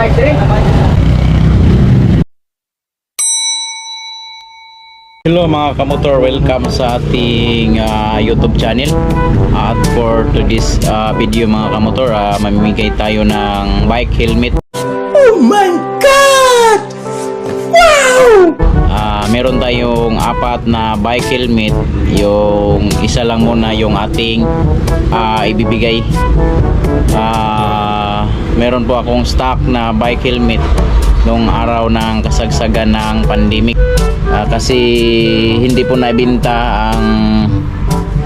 Hello mga kamotor, welcome sa ating ah, YouTube channel. At for today's ah, video mga kamotor, ah, mamimigay tayo ng bike helmet. Oh my god! Wow! Ah, meron tayong apat na bike helmet. Yung isa lang muna yung ating ah, ibibigay. Ah, meron po akong stock na bike helmet nung araw ng kasagsagan ng pandemic. Ah, kasi hindi po nabinta ang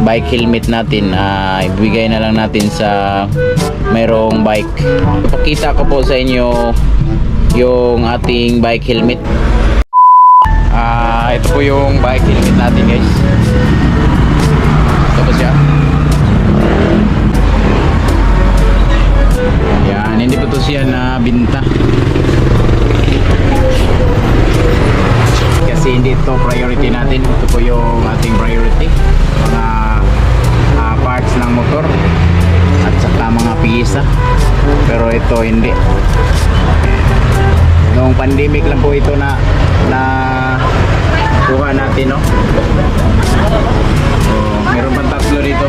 bike helmet natin. Ah, ibigay na lang natin sa mayroong bike. Ipakita ko po sa inyo yung ating bike helmet. Ah, ito po yung bike helmet natin, guys. Ito priority natin. Ito po yung ating priority. Mga ah, parts ng motor at saka mga piyesa. Pero ito hindi noong pandemic lang po ito na na kuha natin no so, meron pang tatlo dito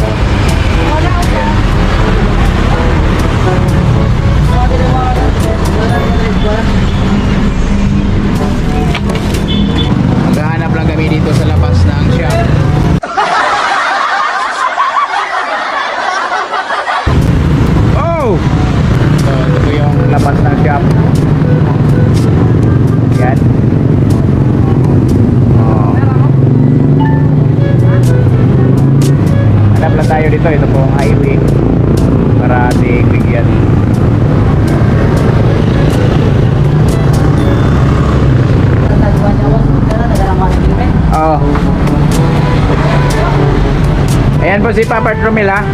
Ayan po si Papa Trumil ha.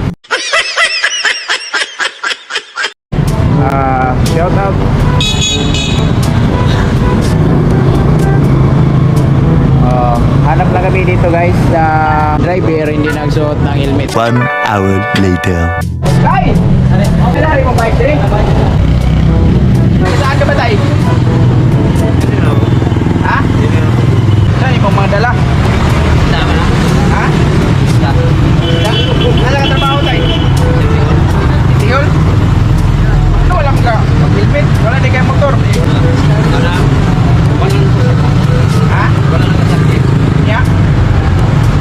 Ah, shout out Oh, hanap lang kami dito guys sa driver hindi nagsuot ng helmet. One hour later. Tay! Ano rin mo bike diri? Saan ka ba tay? Ha? Saan yung mga dala? Ha? Nala ka trabaho tay? Tiyol? Ano walang ka? Helmet? Wala di kayo motor? Ha? Ya?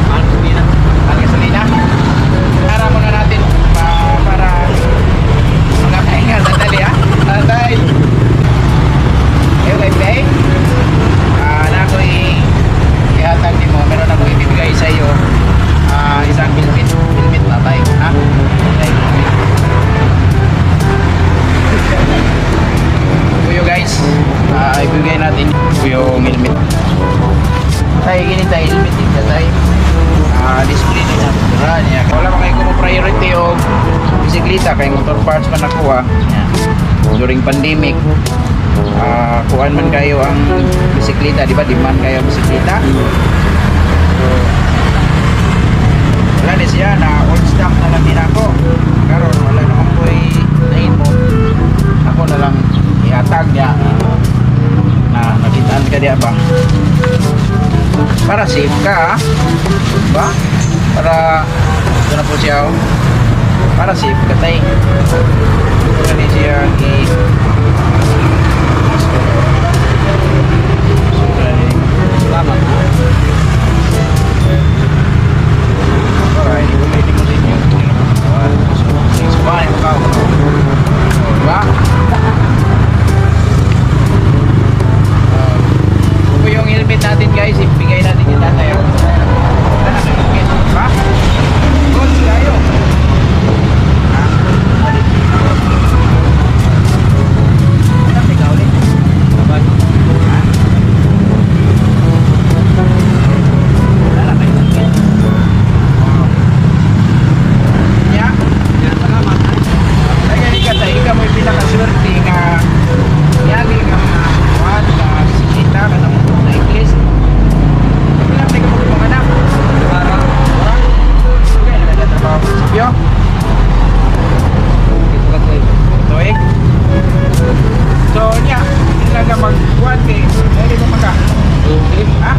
Ang gasolina? Para muna natin pa, para magkapahinga sandali ha. Sandali. Eh, wait, wait. Ah, na ako i- ihatag ni mo. Meron ako ibibigay sa iyo. Ah, isang helmet. Helmet na tayo. Ha? Tayo. Kuyo guys, ah, ibigay natin yung helmet. Tayo gini tayo helmet din ka tayo. Ah, display din sa motora niya. Wala pa kayo kung priority o bisikleta kay motor parts man nakuha. Yan. During pandemic, ah, kuhan man kayo ang bisikleta, di ba? Di man kayo ang bisikleta. So, wala ni siya na old stock na lang din ako. Karon wala naman po nahin mo. Ako na lang ihatag niya na ka diya ba? Para safe ka? Diba? Para ito na po siya oh. Para safe ka tay. Siya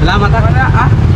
Salamat ha. Wala ah.